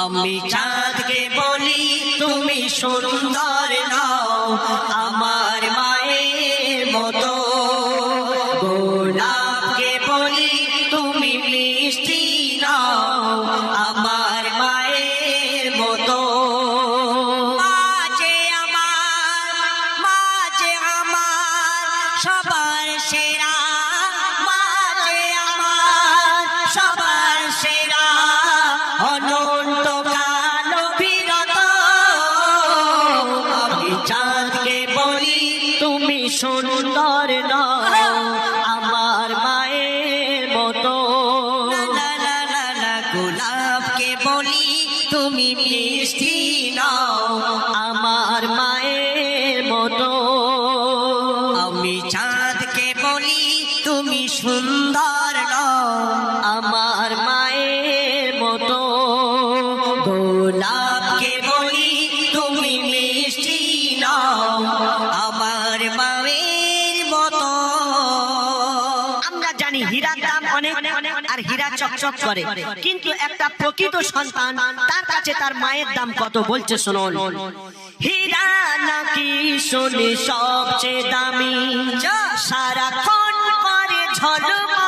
আমি চাঁদকে বলি, তুমি সুন্দর নাও, আমার মায়ের মতো। গোলাপকে বলি, তুমি মিষ্টি নাও, আমার মায়ের মতো। মাঝে আমার মাঝে আমার, সবার সেরা মিষ্টি নাও আমার মায়ের মতো। আমি চাঁদকে বলি তুমি সুন্দর জানি হীরার দাম অনেক আর হীরা চকচক করে। কিন্তু একটা প্রকৃত সন্তান, তার কাছে তার মায়ের দাম কত বলছে শুনুন। হীরা নাকি শুনে সবচেয়ে দামি সারাক্ষণ করে ঝলমল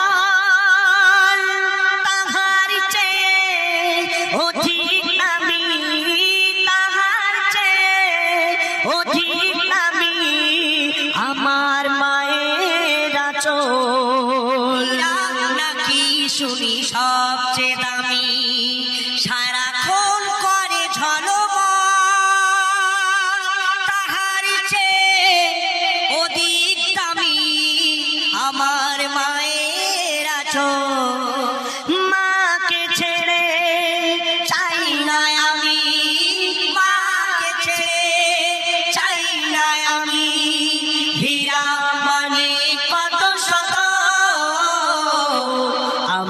শুনি সবচেয়ে দামি। সারাক্ষণ করে ঝলম তাহার চেয়ে অধিক দামি আমার মায়ের আছো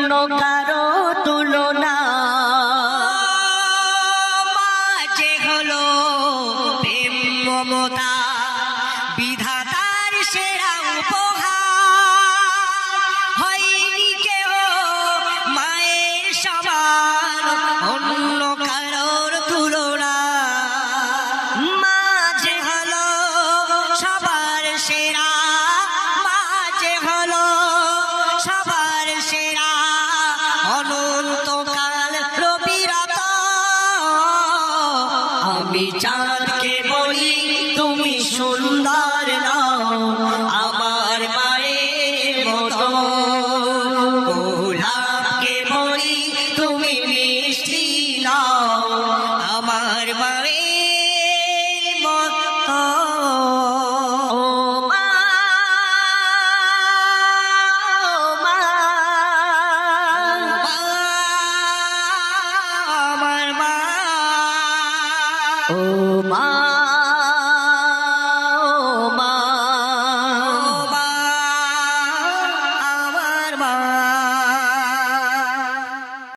অন্য কারও তুলনা। মাঝে হলো প্রেম মমতা বিধাতার সেরা উপহার। হয়নি কেউ মায়ের সমান আমি চাঁদকে বলি তুমি সুন্দর